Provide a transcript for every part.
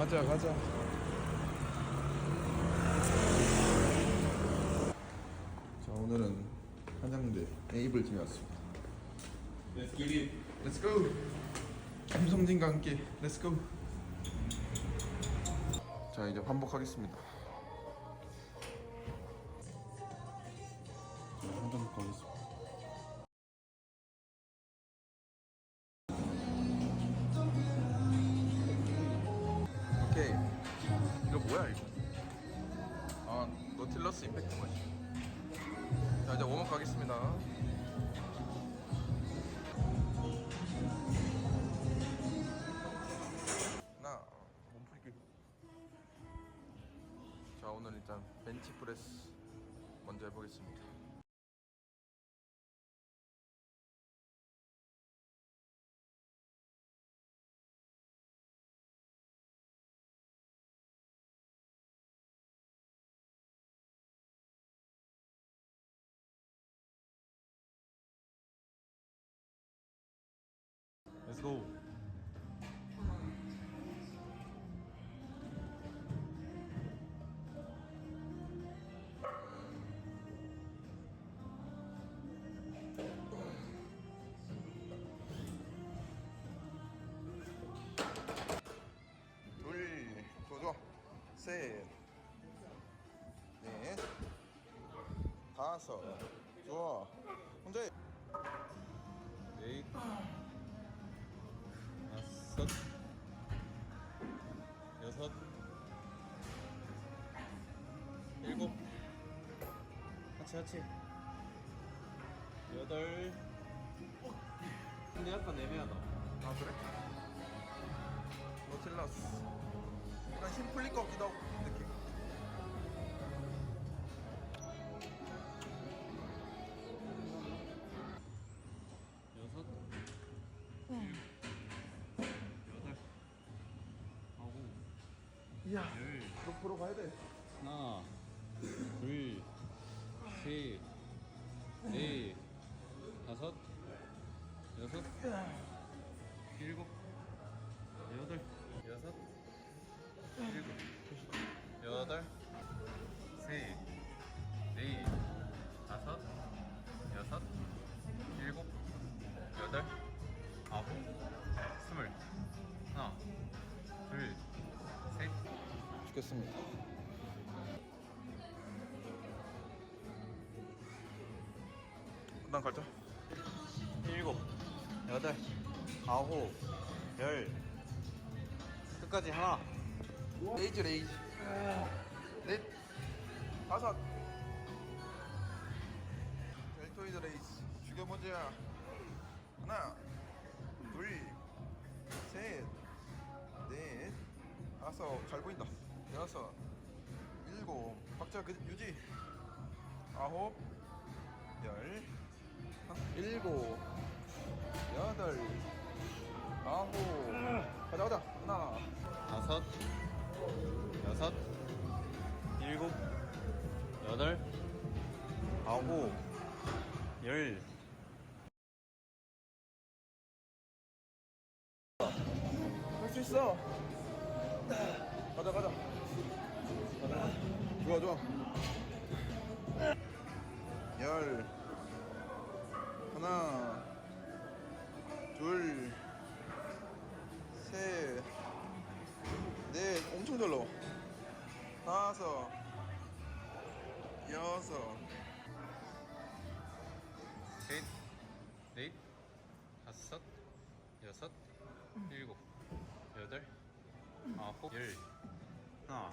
가자 가자. 자 오늘은 한양대 에이블 팀에 왔습니다. Let's get it. 렛츠고 김성진과 함께. 렛츠고 자 이제 반복하겠습니다. 한잔 먹고 하겠습니다 오케이 이거 뭐야 이거? 아 노틸러스 임팩트 머신 자 이제 웜업 가겠습니다. 하나 몸풀기 자 오늘 일단 벤치 프레스 먼저 해보겠습니다 Go. 둘 좋아 셋 넷. 다섯. 좋아. 혼자 해. 넷, 다섯, 여섯, 일곱, 하치 하치, 여덟. 근데 약간 애매하다. 아 그래? 노틸러스 약간 힘 풀릴 것 같기도 하고 이야 열. 옆으로 가야 돼 하나, 죽겠습니다. 그다음 갈자 일곱, 여덟, 아홉, 열. 끝까지 하나. 레이즈 레이즈 넷. 다섯. 델토이드 레이즈 죽여보자 하나 둘 셋넷. 다섯 잘 보인다 여섯 일곱 박자 그 유지 아홉 열 일곱 여덟 아홉 가자 가자 하나 다섯, 여섯, 일곱, 여덟, 아홉, 열. 할 수 있어. 가자 가자. 좋아 좋아. 열. 하나. 둘. 셋, 넷. 엄청 잘 나와. 다섯. 여섯. 셋, 넷, 다섯, 여섯, 일곱, 여덟, 아홉, 열. 하나,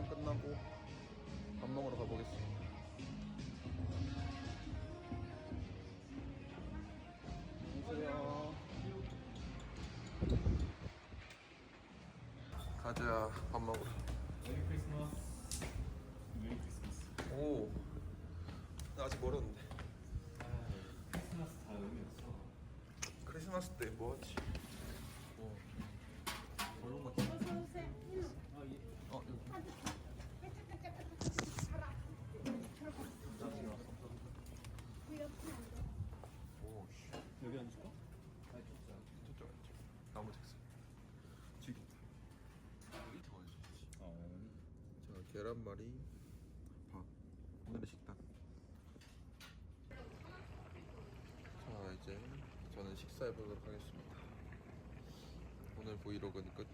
훈련 끝나고 밥 먹으러 가보겠습니다. 안녕하세요. 가자 밥 먹으러. 메리 크리스마스. 메리 크리스마스. 오. 나 아직 멀었는데. 아, 크리스마스 다 의미 없어. 크리스마스 때 뭐하지? 뭐 어려운 것 같아. 어서 오세요. 일로. 아, 예. 어 여기. 그 옆에 앉아. 오 씨. 여기 앉을까? 아니, 좋자. 저쪽 앉자. 나무 책상. 죽겠다. 이렇게 와야지. 어. 자 계란말이 밥. 오늘의 식단. 자 이제 저는 식사해 보도록 하겠습니다. 오늘 브이로그는 끝.